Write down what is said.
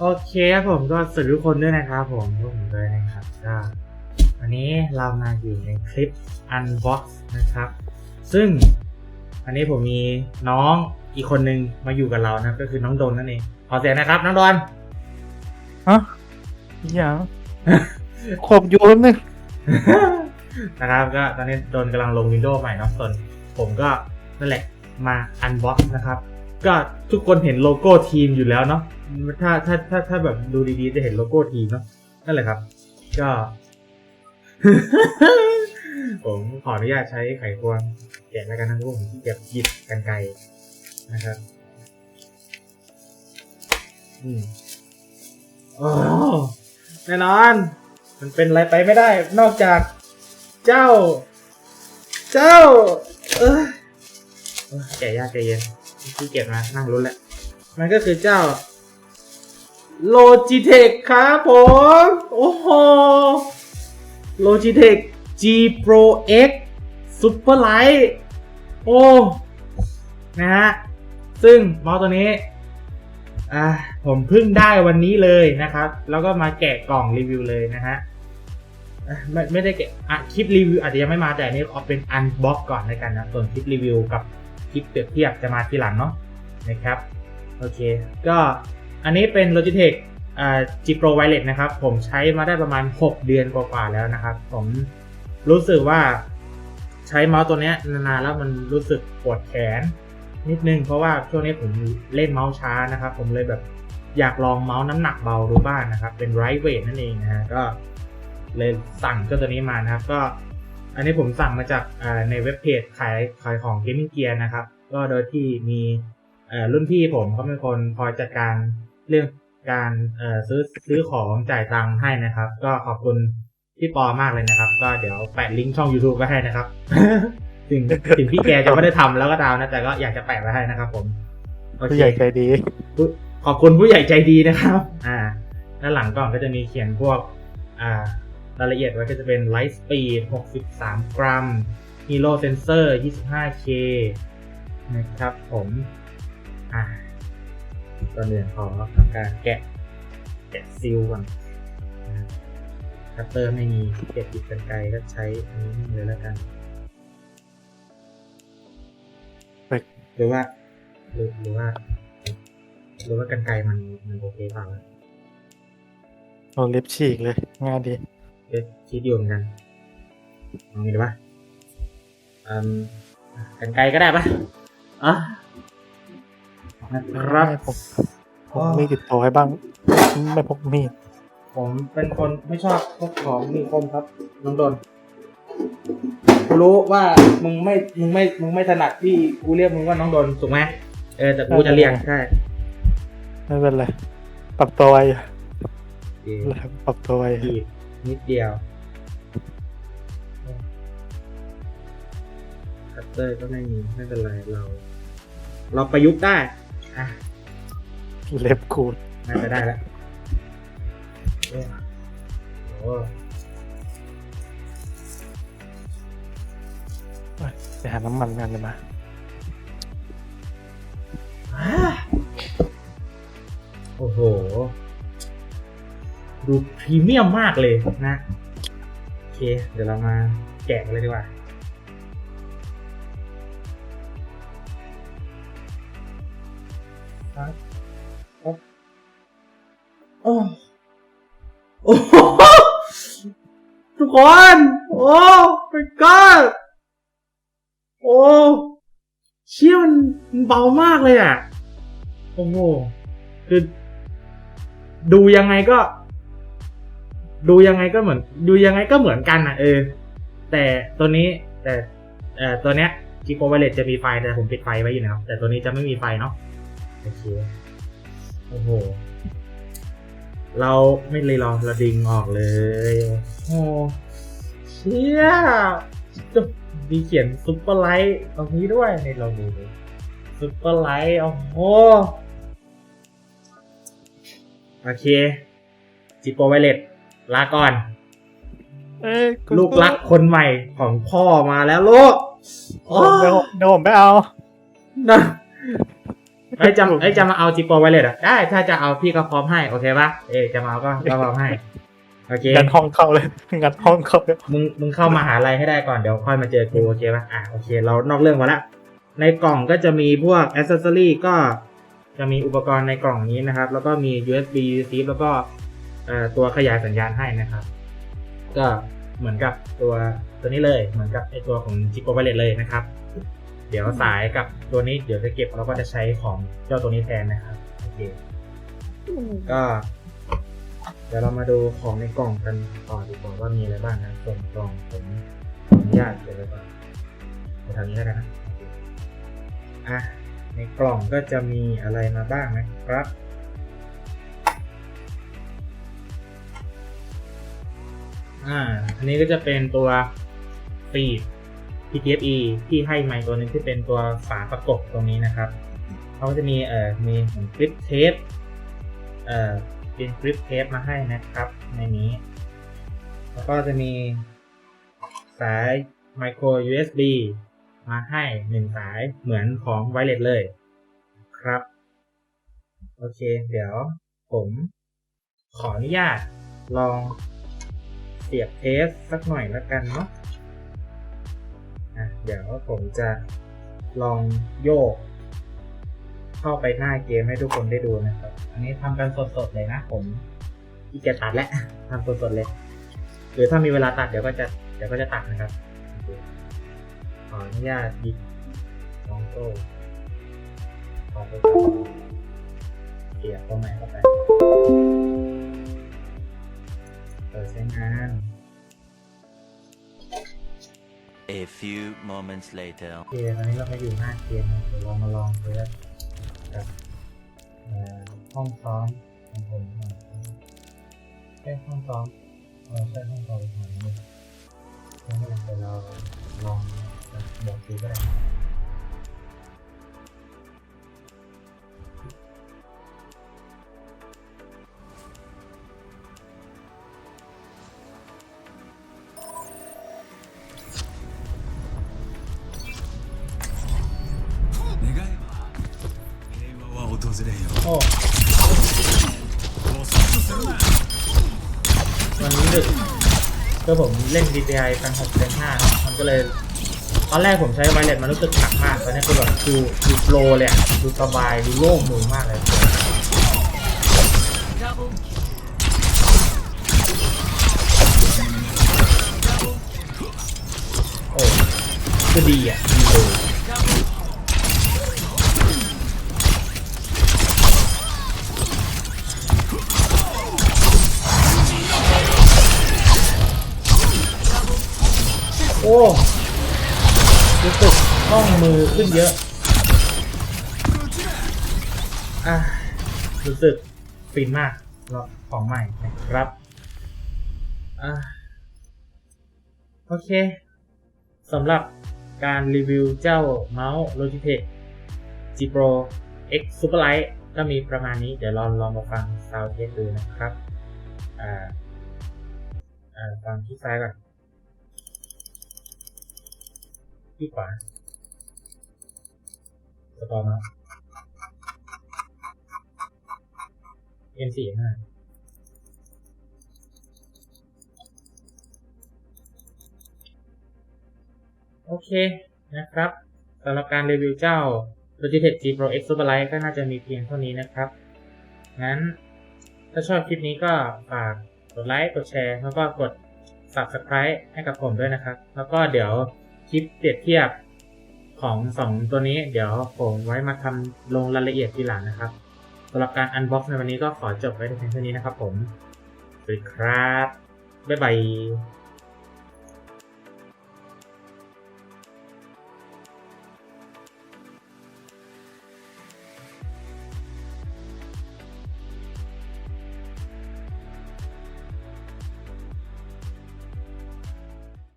โอเคครับผมก็สวัสดีทุกคนด้วยนะครับผมพวกผมด้วยนะครับก็วันนี้เรามาอยู่ในคลิป unbox นะครับ ซึ่งอันนี้ผมมีน้องอีกคนนึงมาอยู่กับเรานะครับก็คือน้องโดนนั่นเองขอเสียงนะครับ น้องโดนฮะอีหยังขอบอยู่แล้วนึงนะครับ ก็ตอนนี้โดนกำลังลง Windows ใหม่เนาะส่วนผมก็นั่นแหละมา unbox นะครับ ก็ทุกคนเห็นโลโก้ทีมอยู่แล้วเนาะ ถ้าถ้าถ้าถ้าแบบดูดีๆจะเห็นโลโก้ทีมเนาะนั่นแหละครับ ก็ ผมขออนุญาตใช้ไขควงแกะแล้วกันนะพวกผมที่เก็บหยิบกันไกลนะครับอืมโอ้แน่นอน มันเป็นอะไรไปไม่ได้ นอกจากเจ้า เจ้า เออแกะยากใจเย็นที่เก็บมานั่งรุ้นแหละมันก็คือเจ้า Logitech ครับผม โอ้โห Logitech G Pro X Superlight โอ้ นะฮะ ซึ่งมาส์ตัวนี้ อ่า ผมเพิ่งได้วันนี้เลยนะครับ แล้วก็มาแกะกล่องรีวิวเลยนะฮะไม่ไม่ได้แกะอะคลิปรีวิวอาจจะยังไม่มาแต่อันนี้เอาเป็นอันบ็อกก่อนในกันนะ ส่วนคลิปรีวิวกับคลิปเปรียบเทียบจะมาทีหลังเนาะนะครับ โอเค ก็ อันนี้เป็น Logitech อ่า G Pro Wireless นะครับ ผมใช้มาได้ประมาณ 6 เดือนกว่าๆแล้วนะครับ ผมรู้สึกว่าใช้เมาส์ตัวนี้นานๆแล้วมันรู้สึกปวดแขนนิดนึง เพราะว่าช่วงนี้ผมเล่นเมาส์ช้านะครับ ผมเลยแบบอยากลองเมาส์น้ำหนักเบาดูบ้างนะครับ เป็นไรเวทนั่นเองนะฮะก็เลยสั่งเจ้าตัวนี้มานะครับ ก็อันนี้ผมสั่งมาจากในเว็บเพจขายขายของ Gaming Gear นะครับ ก็โดยที่มีรุ่นพี่ผมเขาเป็นคนคอยจัดการ เรื่องการเอ่อซื้อซื้อของจ่ายตังค์ให้นะครับ ก็ขอบคุณพี่ปอมากเลยนะครับ ก็เดี๋ยวแปะลิงก์ช่อง YouTube ไว้ให้นะครับถึงถึงพี่แกจะไม่ได้ทำแล้วก็ตามนะแต่ก็อยากจะแปะไว้ให้นะครับ ผมโอเคผู้ใหญ่ใจดีผู้ขอบคุณผู้ใหญ่ใจดีนะครับ อ่า ด้านหลังกล่องก็จะมีเขียนพวก อ่ารายละเอียดไว้ก็จะเป็น Light Speed 63 กรัม Hero Sensor 25K นะครับผม อ่า ตอนเรียนขอทำการแกะแกะซิลก่อนคัตเตอร์ไม่มีเก็บติดกันไกลก็ใช้อันนี้เลยแล้วกันหรือว่าหรือหรือว่าหรือว่ากันไกลมันมันโอเคเปล่าโดนเล็บฉีกเลยงานดีเอ๊ะคิดอยู่เหมือนกันเอางี้ดีปะอืมกันไกลก็ได้ปะอะ นะครับไม่ผมผมมีติดตัวให้บ้าง ไม่พกมีด ผมเป็นคนไม่ชอบพวกของมีคมครับน้องโดนกูรู้ว่ามึงไม่ มึงไม่ มึงไม่ถนัดที่กูเรียกมึงว่าน้องโดนถูกไหมเออแต่กูจะเรียกใช่ไม่เป็นไร ปรับตัวไว้อยู่โอเคปรับตัวไว้อีกนิดเดียวคัตเตอร์ก็ไม่มีไม่เป็นไรเรา เราประยุกต์ได้ อะเล็บกูดน่าจะได้แล้วโอ้ไปหาน้ำมันกันเลยมาอ่าโอ้โห ดูพรีเมียมมากเลยนะ โอเค เดี๋ยวเรามาแกะกันเลยดีกว่า ครับครับโอ้โอ้โหทุกคน โอ้ my god โอ้เชี่ยมันมันเบามากเลยอะ โอ้โหคือ ดูยังไงก็ ดูยังไงก็เหมือน ดูยังไงก็เหมือนกันอะ เออ แต่ตัวนี้แต่เอ่อตัวเนี้ยจีโปรไวเลตจะมีไฟแต่ผมปิดไฟไว้อยู่นะครับแต่ตัวนี้จะไม่มีไฟเนาะ โอเคโอ้โห เราไม่เลยลองเราดึงออกเลย โอ้โหเชี่ยจะมีเขียนซุปเปอร์ไลท์ตรงนี้ด้วยในเราดูซุปเปอร์ไลท์โอ้โหโอเคจิโปไวเลตลาก่อนเอ้ยคุณลูกรักคนใหม่ของพ่อมาแล้วลูกโอ้เดี๋ยวเดี๋ยวผมไปเอานะ ไอ้ยจะไอ้ยจะมาเอาจิโปรไวเลตอะได้ ถ้าจะเอาพี่ก็พร้อมให้โอเคปะเอ้ยจะมาเอาก็ก็พร้อมให้โอเคงัดห้องเข้าเลยงัดห้องเข้าเลยมึงมึงเข้ามาหาลัยให้ได้ก่อนเดี๋ยวค่อยมาเจอกูโอเคปะอะโอเค เรานอกเรื่องมาละในกล่องก็จะมีพวกอ c เซสซอรี่ก็จะมีอุปกรณ์ในกล่องนี้นะครับ แล้วก็มี USB receive แล้วก็เอ่อตัวขยายสัญญาณให้นะครับ ก็เหมือนกับตัวตัวนี้เลยเหมือนกับไอตัวของ c h i p o Wireless เลยนะครับ เดี๋ยวสายกับตัวนี้เดี๋ยวจะเก็บเราก็จะใช้ของเจ้าตัวนี้แทนนะครับโอเคก็ เดี๋ยวเรามาดูของในกล่องกันต่อดีกว่าว่ามีอะไรบ้างนะส่วนกล่องผมขออนุญาตเก็บไว้ก่อนไปทางนี้แล้วกันนะอะในกล่องก็จะมีอะไรมาบ้างนะครับอ่าอันนี้ก็จะเป็นตัวฟีด PTFE ที่ให้ไมค์ตัวหนึงที่เป็นตัวฝาประกบตรงนี้นะครับเขาก็จะมีเอ่อมีเหมือนคลิปเทปเอ่อเป็นคลิปเทปมาให้นะครับในนี้ แล้วก็จะมีสาย micro USB มาให้หนึ่งสายเหมือนของไวเลสเลยครับ โอเค เดี๋ยวผมขออนุญาตลองเสียบเทสสักหน่อยแล้วกันเนาะ เดี๋ยวผมจะลองโยก เข้าไปหน้าเกมให้ทุกคนได้ดูนะครับ อันนี้ทำกันสดๆเลยนะ ผมที่จะตัดแล้วทำสดๆเลย หรือถ้ามีเวลาตัดเดี๋ยวก็จะเดี๋ยวก็จะตัดนะครับขออนุญาตหยิลองโซ่ขอไปเสียบตรงไหนเข้าไปเปิดใช้งาน A few moments later. โอเคตอนนี้เรามาอยู่หน้าเกมนะเดี๋ยวเรามาลองเทสกับเอ่อห้องซ้อมของผมหน่อยใช่ห้องซ้อมเออใช่ห้องซ้อมของผมแล้วเดี๋ยวเราลองบอกดูก็ได้ ก็ผมเล่น DPI กัน6เซน5ครับมันก็เลย ตอนแรกผมใช้ไวเลสมันรู้สึกหนักมากตอนนี้คือแบบดูดูโปรเลยอะดูสบายดูโล่งมือมากเลยโอ้ก็ดีอะ โอ้รู้สึกคล่องมือขึ้นเยอะ อะ รู้สึกฟินมากรับของใหม่นะครับ อะ โอเคสำหรับการรีวิวเจ้าเมาส์ Logitech G Pro X Superlight ก็มีประมาณนี้ เดี๋ยวลองลองมาฟัง sound test ดูนะครับ อ่า อ่า ฟังที่ซ้ายก่อน ที่ขวาสตอร์มา M4 ห้าโอเคนะครับสำหรับการรีวิวเจ้า Logitech G Pro X Superlight ก็น่าจะมีเพียงเท่านี้นะครับ งั้นถ้าชอบคลิปนี้ก็ฝากกดไลค์ กดแชร์ แล้วก็กด Subscribe ให้กับผมด้วยนะครับ แล้วก็เดี๋ยว คลิปเปรียบเทียบของสองตัวนี้เดี๋ยวผมไว้มาทำลงรายละเอียดทีหลังนะครับสำหรับการอันบ็อกซ์ในวันนี้ก็ขอจบไว้ในเพียงเท่านี้นะครับผม สวัสดีครับ บ๊ายบาย